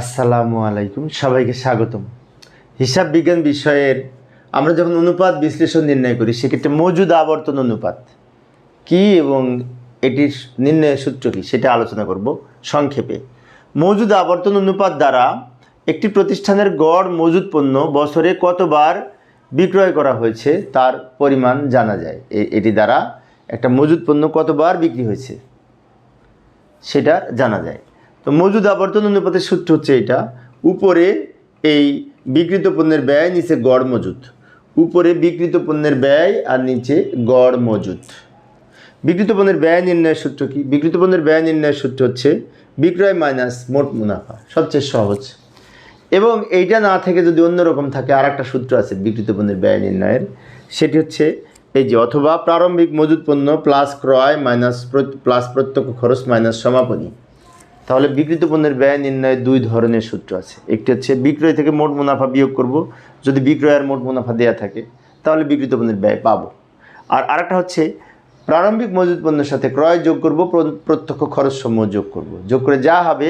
আসসালামু আলাইকুম, সবাইকে স্বাগতম। হিসাব বিজ্ঞান বিষয়ের আমরা যখন অনুপাত বিশ্লেষণ নির্ণয় করি, সেক্ষেত্রে মজুদ আবর্তন অনুপাত। কি এবং এটির নির্ণয়ের সূত্র কী, সেটা আলোচনা করব সংক্ষেপে। মজুদ আবর্তন অনুপাত দ্বারা একটি প্রতিষ্ঠানের গড় মজুদ পণ্য বছরে কতবার বিক্রয় করা হয়েছে, তার পরিমাণ জানা যায়। এটি দ্বারা একটা মজুদ পণ্য কতবার বিক্রি হয়েছে, সেটা জানা যায়। তো মজুদ আবর্তন অনুপাতের সূত্র হচ্ছে এটা উপরে এই বিকৃত পণ্যের ব্যয়, নিচে গড় মজুদ। উপরে বিকৃত পণ্যের ব্যয় আর নিচে গড় মজুদ। বিকৃত পণ্যের ব্যয় নির্ণয়ের সূত্র কি? বিকৃত পণ্যের ব্যয় নির্ণয়ের সূত্র হচ্ছে বিক্রয় মাইনাস মোট মুনাফা, সবচেয়ে সহজ। এবং এইটা না থেকে যদি অন্যরকম থাকে আর একটা সূত্র আছে বিকৃত পণ্যের ব্যয় নির্ণয়ের। সেটি হচ্ছে এই যে, অথবা প্রারম্ভিক মজুদ পণ্য প্লাস ক্রয় মাইনাস প্লাস প্রত্যক্ষ খরচ মাইনাস সমাপনী। তাহলে বিকৃত পণ্যের ব্যয় নির্ণয়ের দুই ধরনের সূত্র আছে। একটি হচ্ছে বিক্রয় থেকে মোট মুনাফা বিয়োগ করব। যদি বিক্রয়ের মোট মুনাফা দেওয়া থাকে, তাহলে বিকৃত পণ্যের ব্যয় পাবো। আর আরেকটা হচ্ছে প্রারম্ভিক মজুদ পণ্যের সাথে ক্রয় যোগ করব প্রত্যক্ষ খরচ সমূহ যোগ করব। যোগ করে যা হবে,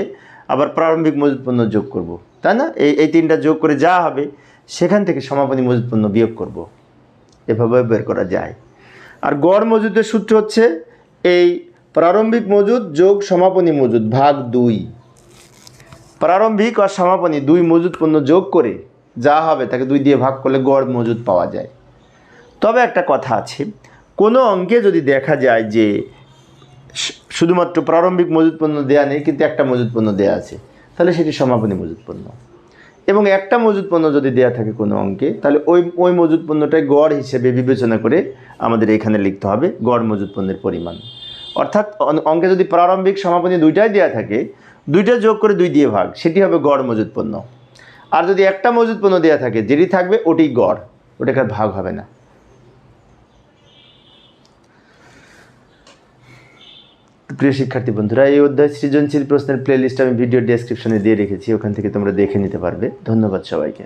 আবার প্রারম্ভিক মজুদ পণ্য যোগ করব। তাই না? এই এই তিনটা যোগ করে যা হবে, সেখান থেকে সমাপনী মজুদ পণ্য বিয়োগ করব। এভাবে বের করা যায়। আর গড় মজুদের সূত্র হচ্ছে এই প্রারম্ভিক মজুদ, যোগ সমাপনী মজুদ, ভাগ দুই। প্রারম্ভিক আর সমাপনী দুই মজুদ পণ্য যোগ করে যা হবে তাকে দুই দিয়ে ভাগ করলে গড় মজুদ পাওয়া যায়। তবে একটা কথা আছে, কোনো অঙ্কে যদি দেখা যায় যে শুধুমাত্র প্রারম্ভিক মজুদ পণ্য দেয়া নেই, কিন্তু একটা মজুদ পণ্য দেয়া আছে, তাহলে সেটি সমাপনী মজুদ পণ্য। এবং একটা মজুদ পণ্য যদি দেয়া থাকে কোনো অঙ্কে, তাহলে ওই ওই মজুদ পণ্যটাই গড় হিসেবে বিবেচনা করে আমাদের এখানে লিখতে হবে গড় মজুদ পণ্যের পরিমাণ। অর্থাৎ অঙ্কে যদি প্রারম্ভিক সমাপনী দুইটাই দেওয়া থাকে, দুইটা যোগ করে দুই দিয়ে ভাগ, সেটি হবে গড় মজুদ পণ্য আর যদি একটা মজুদ পণ্য দেওয়া থাকে, যেটি থাকবে ওটি গড়, ওটাকে ভাগ হবে না। প্রিয় শিক্ষার্থী বন্ধুরা, এই অধ্যায় সৃজনশীল প্রশ্নের প্লেলিস্ট আমি ভিডিও ডেসক্রিপশনে দিয়ে রেখেছি, ওখান থেকে তোমরা দেখে নিতে পারবে। ধন্যবাদ সবাইকে।